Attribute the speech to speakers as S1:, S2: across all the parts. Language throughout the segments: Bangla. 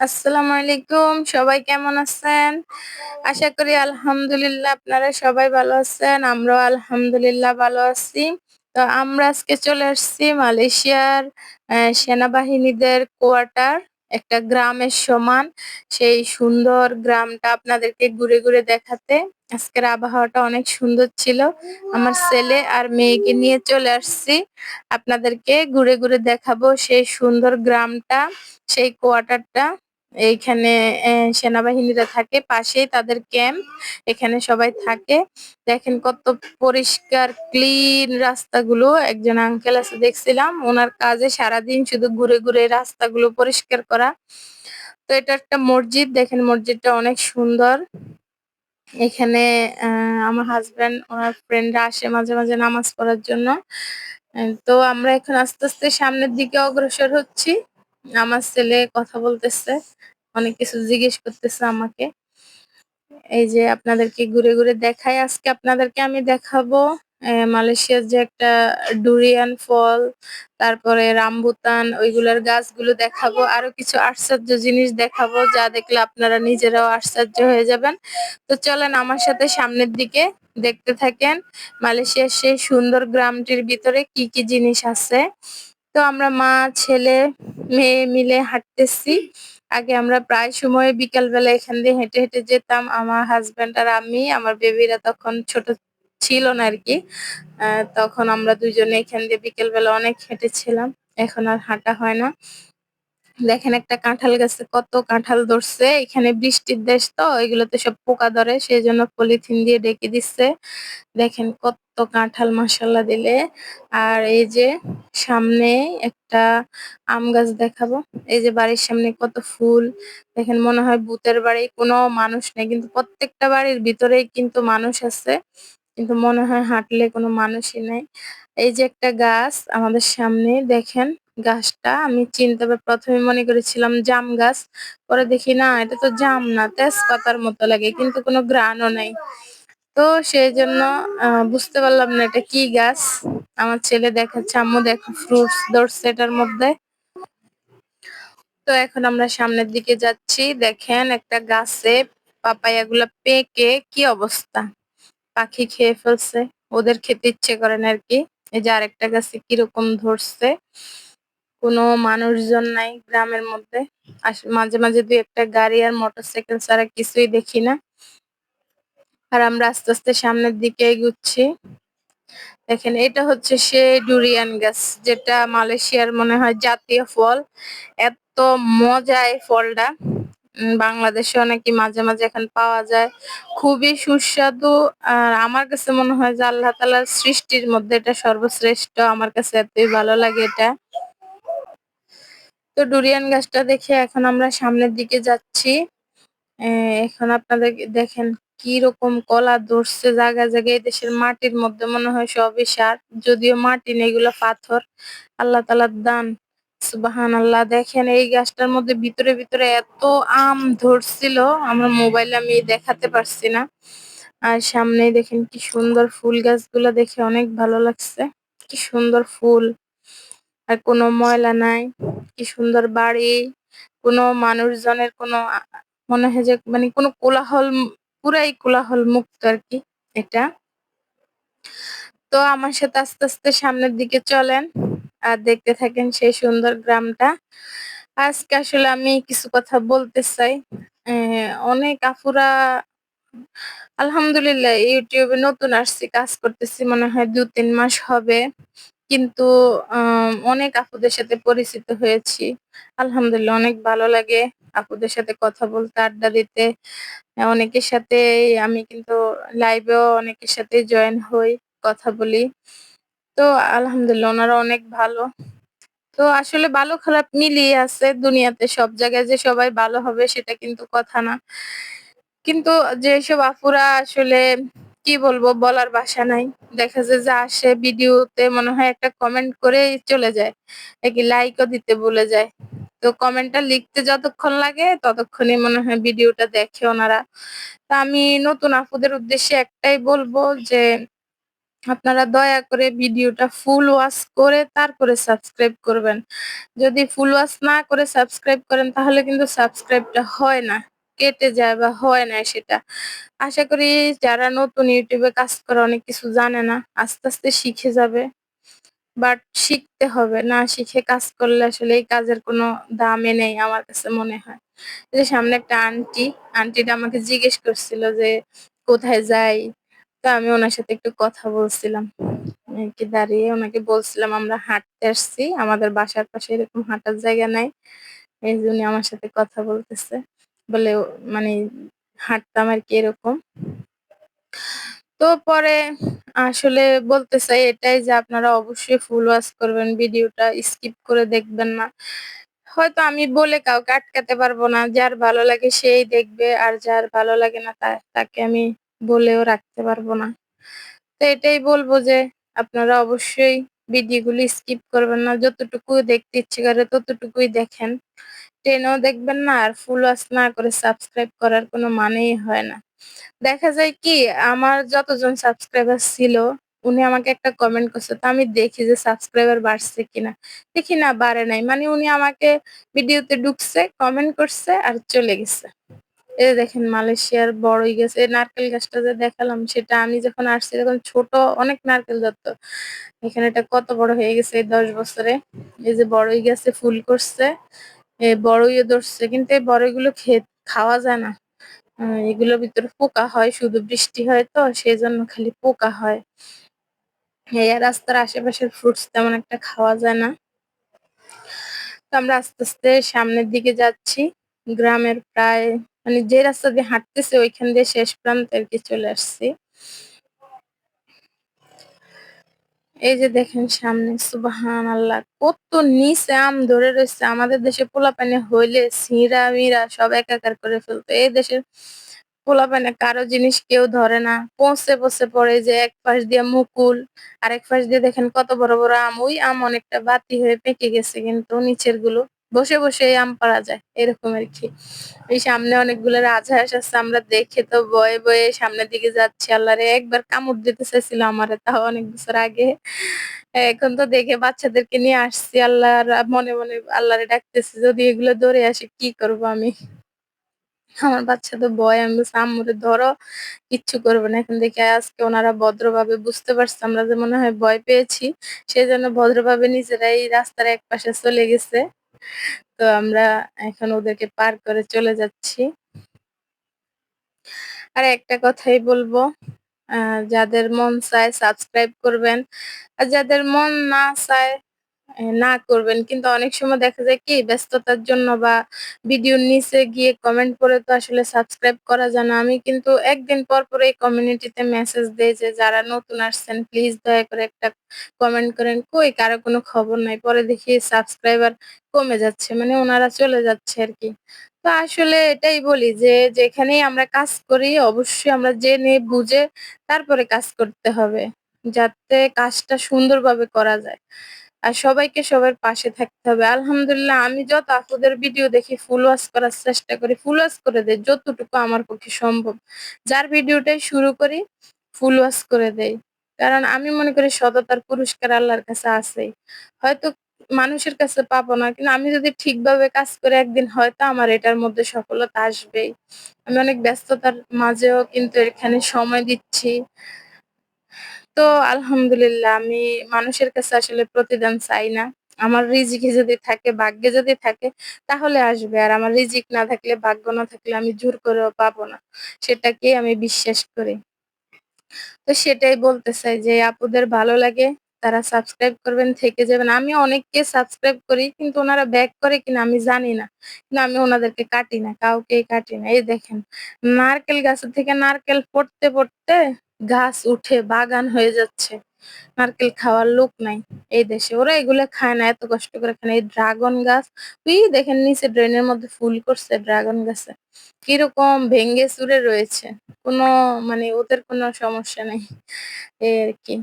S1: আসসালামু আলাইকুম, সবাই কেমন আছেন? আশা করি আলহামদুলিল্লাহ আপনারা সবাই ভালো আছেন, আমরাও আলহামদুলিল্লাহ ভালো আছি। তো আমরা আজকে চলে আসছি মালয়েশিয়ার সেনাবাহিনীদের কোয়ার্টার, একটা গ্রামের সমান। সেই সুন্দর গ্রামটা আপনাদেরকে ঘুরে ঘুরে দেখাতে। আজকের আবহাওয়াটা অনেক সুন্দর ছিল। আমার ছেলে আর মেয়েকে নিয়ে চলে আসছি। আপনাদেরকে ঘুরে ঘুরে দেখাবো সেই সুন্দর গ্রামটা, সেই কোয়ার্টারটা। এইখানে সেনাবাহিনীরা থাকে, পাশেই তাদের ক্যাম্প, এখানে সবাই থাকে। দেখেন কত পরিষ্কার, ক্লিন রাস্তাগুলো। একজন আঙ্কেল আছে, দেখছিলাম। ওনার কাজে সারাদিন শুধু ঘুরে ঘুরে রাস্তাগুলো পরিষ্কার করা। তো এটা একটা মসজিদ। দেখেন মসজিদটা অনেক সুন্দর। এখানে আমার হাজব্যান্ড ওনার ফ্রেন্ডরা আসে মাঝে মাঝে নামাজ পড়ার জন্য। তো আমরা এখন আস্তে আস্তে সামনের দিকে অগ্রসর হচ্ছি। আমার ছেলে কথা বলতেছে, অনেক কিছু জিজ্ঞেস করতেছে আমাকে। এই যে আপনাদেরকে ঘুরে ঘুরে দেখাই, আজকে আপনাদেরকে আমি দেখাবো। মালয়েশিয়ার যে একটা ডুরিয়ান ফল, তারপরে রামবুতান, ওইগুলোর গাছগুলো দেখাবো। আরও কিছু আশ্চর্য জিনিস দেখাবো, যা দেখলে আপনারা নিজেরাও আশ্চর্য হয়ে যাবেন। তো চলেন আমার সাথে সামনের দিকে দেখতে থাকেন মালয়েশিয়ার সেই সুন্দর গ্রামটির ভিতরে কি কি জিনিস আছে। তো আমরা মা, ছেলে, মেয়ে মিলে হাঁটতেছি। আগে আমরা প্রায় সময় বিকালবেলা এখান দিয়ে হেঁটে হেঁটে যেতাম। আমার হাজব্যান্ড আর আমি, আমার বেবিরা তখন ছোট ছিল না আর কি। তখন আমরা দুজনে এখান দিয়ে বিকেলবেলা অনেক হেঁটেছিলাম। এখন আর হাঁটা হয় না। দেখেন একটা কাঁঠাল গাছে কত কাঁঠাল ধরছে। এখানে বৃষ্টির দেশ তো, এগুলোতে সব পোকা ধরে সেই জন্য পলিথিন দিয়ে ডেকে দিচ্ছে। দেখেন কত কাঁঠাল মাসাল্লা দিলে। আর এই যে সামনে একটা আম গাছ দেখাবো। এই যে বাড়ির সামনে কত ফুল। দেখেন মনে হয় ভূতের বাড়ি, কোনো মানুষ নেই। কিন্তু প্রত্যেকটা বাড়ির ভিতরেই কিন্তু মানুষ আছে। কিন্তু মনে হয় হাঁটলে কোনো মানুষই নেই। এই যে একটা গাছ আমাদের সামনে, দেখেন গাছটা, আমি চিনতে প্রথমে মনে করেছিলাম জাম গাছ, পরে দেখি না, এটা তো জাম না, তেজপাতার মতো লাগে, কিন্তু কোনো গ্রানও নেই। তো সেই জন্য বুঝতে পারলাম না এটা কি গাছ। আমার ছেলে দেখাচ্ছে, আম্মু দেখো ফ্রুটস ধরছে এটার মধ্যে। তো এখন আমরা সামনের দিকে যাচ্ছি, দেখেন একটা গাছে পাপায়া গুলা পেকে, কি অবস্থা। পাখি খেয়ে ফেলছে। ওদের খেতে ইচ্ছে করে না আর কি এই যে আরেকটা গাছে কীরকম ধরছে, কোনো মানুষজন নাই গ্রামের মধ্যে। মাঝে মাঝে দুই একটা গাড়ি আর মোটরসাইকেল ছাড়া কিছুই দেখি না। আর আমরা আস্তে আস্তে সামনের দিকে এগুচ্ছি। দেখেন, এটা হচ্ছে সে ডুরিয়ান গাছ, যেটা মালয়েশিয়ার মনে হয় জাতীয় ফল। এত মজা এই ফলটা। বাংলাদেশে অনেকে মাঝে মাঝে এখন পাওয়া যায়। খুবই সুস্বাদু। আর আমার কাছে মনে হয় যে আল্লাহ তালার সৃষ্টির মধ্যে এটা সর্বশ্রেষ্ঠ। আমার কাছে এতই ভালো লাগে এটা। তো ডুরিয়ান গাছটা দেখে এখন আমরা সামনের দিকে যাচ্ছি। এখন আপনাদের দেখেন কি রকম কলা ধরছে জায়গায় জায়গায়। দেশের মাটির মধ্যে মনে হয় সবই সার। যদিও মাটি নেই, এগুলো পাথর। আল্লাহ তালার দান। সুবাহান আল্লাহ দেখেন এই গাছটার মধ্যে ভিতরে ভিতরে এত আম ধরছিল, আমার মোবাইলে আমি দেখাতে পারছি না। আর সামনে দেখেন কি সুন্দর ফুল গাছগুলো দেখে অনেক ভালো লাগছে। কি সুন্দর ফুল। আর কোনো ময়লা নাই, কি সুন্দর বাড়ি, কোনো মানুষজনের কোনো মনে হয় যে মানে কোনো কোলাহল, পুরাই কোলাহল মুক্ত আর কি এটা। তো আমার সাথে আস্তে আস্তে সামনের দিকে চলেন। আর দেখতে থাকেন সেই সুন্দর গ্রামটা। আজকে আসলে আমি কিছু কথা বলতে চাই। অনেক আফুরা আলহামদুলিল্লাহ, ইউটিউবে নতুন আসছি, কাজ করতেছি, মনে হয় দু তিন মাস হবে। কিন্তু অনেক আপুদের সাথে পরিচিত হয়েছি। আলহামদুলিল্লাহ, অনেক ভালো লাগে আপুদের সাথে কথা বলতে, আড্ডা দিতে। অনেকের সাথে, আমি কিন্তু লাইভেও অনেকের সাথে জয়েন হই, কথা বলি। তো আলহামদুলিল্লাহ ওনারা অনেক ভালো। তো আসলে ভালো খারাপ মিলিয়ে আছে দুনিয়াতে সব জায়গায় যে সবাই ভালো হবে সেটা কিন্তু কথা না। কিন্তু যেসব আপুরা আসলে কি বলব বলার বাসা নাই। দেখা যায় যে আসে ভিডিওতে মনে হয় একটা কমেন্ট করে চলে যায়। একই লাইকও দিতে বলে যায়। তো কমেন্টটা লিখতে যতক্ষণ লাগে ততক্ষণই মনে হয় ভিডিওটা দেখে ওনারা। তা আমি নতুন আপুদের উদ্দেশ্যে একটাই বলব যে আপনারা দয়া করে ভিডিওটা ফুল ওয়াচ করে তারপরে সাবস্ক্রাইব করবেন। যদি ফুল ওয়াচ না করে সাবস্ক্রাইব করেন, তাহলে কিন্তু সাবস্ক্রাইবটা হয় না, কেটে যায় বা হয় না সেটা। আশা করি যারা নতুন ইউটিউবে কাজ করে অনেক কিছু জানে না, আস্তে আস্তে শিখে যাবে। বাট শিখতে হবে, না শিখে কাজ করলে আসলে এই কাজের কোনো দামে নেই আমার কাছে মনে হয়। যে সামনে একটা আন্টি, আন্টিটা আমাকে জিজ্ঞেস করছিল যে কোথায় যাই তো আমি ওনার সাথে একটু কথা বলছিলাম। কি দাঁড়িয়ে ওনাকে বলছিলাম, আমরা হাঁটতে আসছি। আমাদের বাসার পাশে এরকম হাঁটার জায়গা নাই। এই জন্য আমার সাথে কথা বলতেছে। বলে মানে হাঁটতাম আর কি এরকম। তো পরে আসলে বলতে চাই এটাই যে আপনারা অবশ্যই ফুল ওয়াচ করবেন, ভিডিওটা স্কিপ করে দেখবেন না। হয়তো আমি বলে কাউকে আটকাতে পারব না। যার ভালো লাগে সেই দেখবে, আর যার ভালো লাগে না তাকে আমি বলেও রাখতে পারব না। তো এটাই বলব যে, আপনারা অবশ্যই ভিডিওগুলি স্কিপ করবেন না। যতটুকু দেখতে ইচ্ছে করে ততটুকুই দেখেন। টেনেও দেখবেন না, আর ফুল ওয়াচ না করে সাবস্ক্রাইব করার কোনো মানেই হয় না। দেখা যায় কি, আমার যতজন সাবস্ক্রাইবার ছিল, উনি আমাকে একটা কমেন্ট করছে, তো আমি দেখি যে সাবস্ক্রাইবার বাড়ছে কিনা? দেখি না, বাড়ে নাই। মানে উনি আমাকে ভিডিওতে ঢুকছে কমেন্ট করছে, আর চলে গেছে। এই যে দেখেন মালয়েশিয়ার বড়ই গাছ, এই নারকেল গাছটা যে দেখালাম, সেটা আমি যখন আসছি তখন ছোট, অনেক নারকেল ধরতো এখানে এটা কত বড় হয়ে গেছে এই দশ বছরে। এই যে বড়ই গাছে ফুল করছে বড়ইও ধরছে, কিন্তু এই বড়ইগুলো খেয়ে খাওয়া যায় না। এগুলোর ভিতরে পোকা হয়, শুধু বৃষ্টি হয় তো সেই জন্য খালি পোকা হয়। এই রাস্তার আশেপাশের ফ্রুটস তেমন একটা খাওয়া যায় না। তো আমরা আস্তে আস্তে সামনের দিকে যাচ্ছি। গ্রামের প্রায় মানে যে রাস্তা দিয়ে হাঁটতেছে, ওইখান দিয়ে শেষ প্রান্তে আর কি চলে আসছি। এই যে দেখেন সামনে সুবাহান আল্লাহ কত নিচে আম ধরে রয়েছে। আমাদের দেশে পোলাপানি হইলে সিঁড়া মিরা সব একাকার করে ফেলতো। এই দেশের পোলাপানে কারও জিনিস কেউ ধরে না। পৌঁছে পৌঁছে পড়ে যে এক পাশ দিয়ে মুকুল, আরেক পাশ দিয়ে দেখেন কত বড় বড় আম। ওই আম অনেকটা বাতি হয়ে পেকে গেছে, কিন্তু নিচেরগুলো বসে বসে আম পাড়া যায়, এরকম আর কি। এই সামনে অনেকগুলো রাজহাঁস আছে, আমরা দেখে তো বয়ে বয়ে সামনের দিকে যাচ্ছি। আল্লাহরে একবার কামড় দিতে চাইছিল আমারে, তাও অনেক বছর আগে। এখন তো দেখে বাচ্চাদেরকে নিয়ে আসছি, আল্লাহর মনে মনে আল্লাহরে ডাকতেছি, যদি এগুলো ধরে আসে কি করব আমি? আমার বাচ্চা তো ভয়, আমি আম্মুরে ধরো, কিচ্ছু করবে না। এখন দেখি আজকে ওনারা ভদ্রভাবে বুঝতে পারছে, আমরা যে মনে হয় ভয় পেয়েছি। সেই জন্য ভদ্রভাবে নিজেরাই রাস্তার এক পাশে চলে গেছে। তো আমরা এখন ওদেরকে পার করে চলে যাচ্ছি। আর একটা কথাই বলব যাদের মন চায় সাবস্ক্রাইব করবেন, আর যাদের মন না চায় না করবেন। কিন্তু অনেক সময় দেখা যায় কি ব্যস্ততার জন্য বা ভিডিওর নিচে গিয়ে কমেন্ট করে তো আসলে সাবস্ক্রাইব করা যায় না। আমি কিন্তু একদিন পর, পর এই কমিউনিটিতে মেসেজ দেই যে, "যারা নতুন আসছেন প্লিজ দয়া করে একটা কমেন্ট করেন।" কই কারও কোনো খবর নাই। পরে দেখি সাবস্ক্রাইবার কমে যাচ্ছে। মানে ওনারা চলে যাচ্ছে আর কি তো আসলে এটাই বলি যে, যেখানেই আমরা কাজ করি অবশ্যই আমরা জেনে বুঝে তারপরে কাজ করতে হবে। যাতে কাজটা সুন্দরভাবে করা যায়। আর সবাইকে সবার পাশে থাকতে হবে। আলহামদুলিল্লাহ আমি যত আপুদের ভিডিও দেখি ফুল ওয়াশ করার চেষ্টা করি, ফুল ওয়াশ করে দেয় যতটুকু আমার পক্ষে সম্ভব। যার ভিডিওটাই শুরু করি ফুল ওয়াশ করে দেয় কারণ আমি মনে করি সততার পুরস্কার আল্লাহর কাছে আছেই। হয়তো মানুষের কাছে পাবো না। কিন্তু আমি যদি ঠিকভাবে কাজ করি একদিন হয়তো আমার এটার মধ্যে সফলতা আসবেই। আমি অনেক ব্যস্ততার মাঝেও কিন্তু এখানে সময় দিচ্ছি। তো আলহামদুলিল্লাহ আমি মানুষের কাছে আসলে প্রতিদান চাই না। আমার রিজিকে যদি থাকে, ভাগ্যে যদি থাকে তাহলে আসবে। আর আমার রিজিক না থাকলে, ভাগ্য না থাকলে আমি জোর করেও পাবো না। সেটাকেই আমি বিশ্বাস করি। তো সেটাই বলতে চাই যে আপুদের ভালো লাগে তারা সাবস্ক্রাইব করবেন, থেকে যাবেন। আমি অনেককে সাবস্ক্রাইব করি কিন্তু ওনারা ব্যাক করে কিনা আমি জানি না। কিন্তু আমি ওনাদেরকে কাটি না, কাউকেই কাটি না। এই দেখেন নারকেল গাছের থেকে নারকেল পড়তে, পড়তে গাছ উঠে বাগান হয়ে যাচ্ছে। নারকেল খাওয়ার লোক নাই এই দেশে। ওরা এগুলা খায় না, এত কষ্ট করে খায়। এই ড্রাগন গাছ তুই দেখেন নিচে ড্রেনের মধ্যে ফুল করছে ড্রাগন গাছে। কীরকম ভেঙে চুরে রয়েছে। কোনো মানে ওদের কোনো সমস্যা নেই। এই আরকি।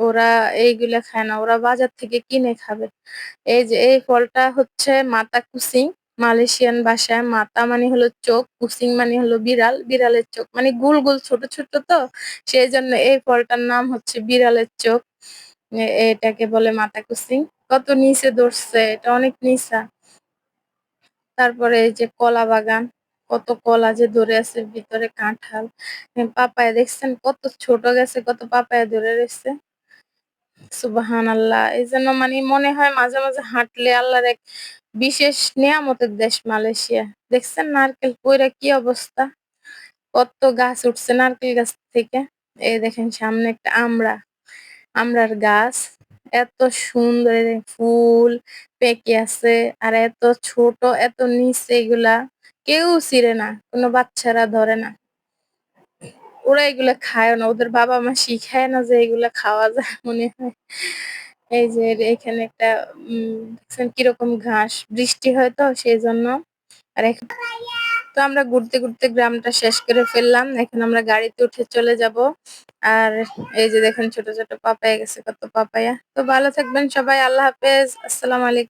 S1: ওরা এইগুলা খায় না। ওরা বাজার থেকে কিনে খাবে। এই যে এই ফলটা হচ্ছে মাতাকুচি। মালয়েশিয়ান ভাষায় মাতা মানে হলো চোখ, কুসিং মানে হলো বিড়াল, বিড়ালের চোখ মানে গোল, গোল ছোট, ছোট তো সেই জন্য এই ফলটার নাম হচ্ছে বিড়ালের চোখ। এটাকে বলে মাতা কুসিং। কত নিচে ধরছে এটা অনেক নিচা। তারপরে এই যে কলা বাগান। কত কলা যে ধরে আছে ভিতরে কাঁঠাল। পাপায়া দেখছেন কত ছোট গেছে কত পাপায়া ধরে রয়েছে সুবাহান আল্লাহ এই জন্য মানে মনে হয় মাঝে, মাঝে হাঁটলে আল্লাহর এক বিশেষ নেয়ামতের দেশ মালয়েশিয়া। দেখছেন নারকেল পইড়া কি অবস্থা? কত গাছ উঠছে নারকেল গাছ থেকে। এই দেখেন সামনে একটা আমড়া, আমড়ার গাছ। এত সুন্দর ফুল পেকে আছে আর এত ছোট এত নিচে এগুলা কেউ ছিঁড়ে না কোনো বাচ্চারা ধরে না। ওরা এগুলা খায়ও না ওদের বাবা-মা শিখায় না যে এগুলা খাওয়া যায় মনে হয়। এই যে এখানে একটা উম কীরকম ঘাস বৃষ্টি হয় তো সেই জন্য আর এখ তো আমরা ঘুরতে, ঘুরতে গ্রামটা শেষ করে ফেললাম। এখন আমরা গাড়িতে উঠে চলে যাব। আর এই যে দেখেন ছোট, ছোট পাপায়া গেছে কত পাপায়া। তো ভালো থাকবেন সবাই। আল্লাহ হাফেজ। আসসালাম আলাইকুম।